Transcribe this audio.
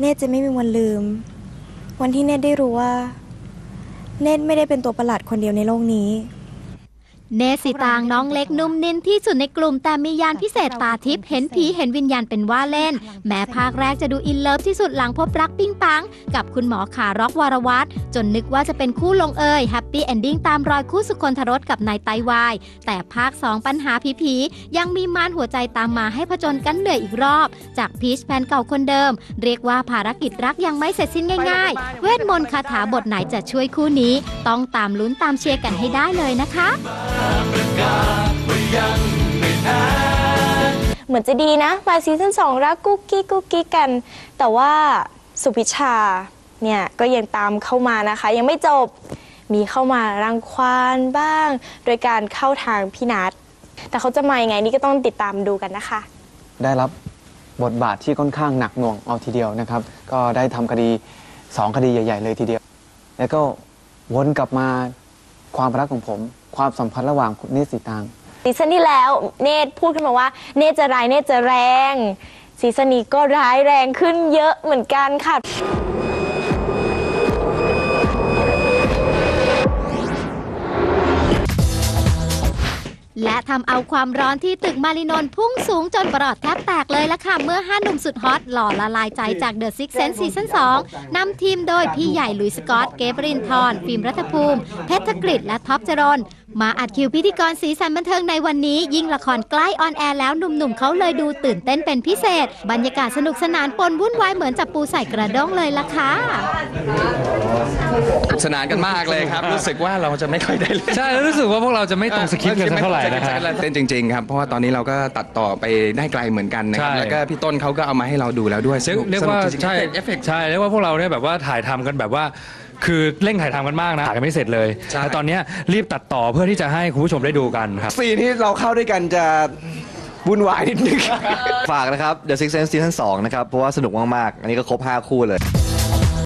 เนตจะไม่มีวันลืม วันที่เนตได้รู้ว่า เนตไม่ได้เป็นตัวประหลาดคนเดียวในโลกนี้ เนสิตางน้องเล็กนุ่มนิ่นที่สุดในกลุ่มแต่มียานพิเศษตาทิพย์เห็นผีเห็นวิญญาณเป็นว่าเล่น แม้ภาคแรกจะดูอินเลิฟที่สุดหลังพบรักปิ้งปัง กับคุณหมอขาร็อกวรวัตรจนนึกว่าจะเป็นคู่ลงเอยแฮปปี้เอนดิ้งตามรอยคู่สุคนทรสกับนายไตวาย แต่ภาค 2 ปัญหาผีๆยังมีมารหัวใจตามมาให้ผจญกันเหนื่อยอีกรอบ จากพีชแฟนเก่าคนเดิม เรียกว่าภารกิจรักยังไม่เสร็จสิ้นง่าย ๆ เวทมนต์คาถาบทไหนจะช่วยคู่นี้ ต้องตามลุ้นตามเชียร์กันให้ได้เลยนะคะเหมือนจะดีนะมาซีซั่นสองรักกุ๊กกิ๊กกุ๊กกิ๊กกัน แต่ว่าสุพิชาเนี่ยก็ยังตามเข้ามานะคะ ยังไม่จบมีเข้ามารังควานบ้าง โดยการเข้าทางพี่นัทแต่เขาจะมายังไงนี่ก็ต้องติดตามดูกันนะคะ ได้รับบทบาทที่ค่อนข้างหนักหน่วงเอาทีเดียวนะครับ ก็ได้ทำคดีสองคดีใหญ่ ๆ เลยทีเดียว แล้วก็ วนกลับมาความรักของผม ความสัมพันธ์ระหว่างคุณนิสิตางซีซั่นที่แล้วเนตรพูดขึ้นมาว่า เนตรจะร้ายเนตรจะแรงซีซั่นนี้ก็ร้ายแรงขึ้นเยอะเหมือนกันค่ะ และทำเอาความร้อนที่ตึกมารินนพุ่งสูงจนประหลอดแทบแตกเลยละค่ะ เมื่อ5หนุ่มสุดฮอตหล่อละลายใจจากเดอะซิกเซนซีซั่น2นำทีมโดยพี่ใหญ่ลุยส์กอตเกบรินทรฟิล์มรัฐภูมิ เพชรธกฤษและท็อปจรน มาอัดคิวพิธีกรสีสันบันเทิงในวันนี้ ยิ่งละครใกล้ออนแอร์แล้วหนุ่มๆเขาเลยดูตื่นเต้นเป็นพิเศษ บรรยากาศสนุกสนานปนวุ่นวายเหมือนจับปูใส่กระด้งเลยละค่ะสนุกสนานกันมากเลยครับ รู้สึกว่าเราจะไม่ค่อยได้เล่นใช่แล้วรู้สึกว่าพวกเราจะไม่ตรงสคริปต์กันสักเท่าไหร่นะฮะเต้นจริงๆครับเพราะว่าตอนนี้เราก็ตัดต่อไปได้ไกลเหมือนกันนะครับใช่แล้วก็พี่ต้นเขาก็เอามาให้เราดูแล้วด้วยเรียกเรียกว่าสนุจริงๆใช่เอฟเฟกต์ใช่เรียกว่าพวกเราเนี่ยแบบว่าถ่ายทำกันแบบว่า คือเร่งถ่ายทำกันมากนะถ่ายกันไม่เสร็จเลยใช่แล้วตอนเนี้ยรีบตัดต่อเพื่อที่จะให้คุณผู้ชมได้ดูกันครับ ซีนที่เราเข้าด้วยกันจะวุ่นวายนิดนึง ฝากนะครับ The Six Sense Season 2นะครับ เพราะว่าสนุกมาก ๆ อันนี้ก็ครบ 5 คู่เลย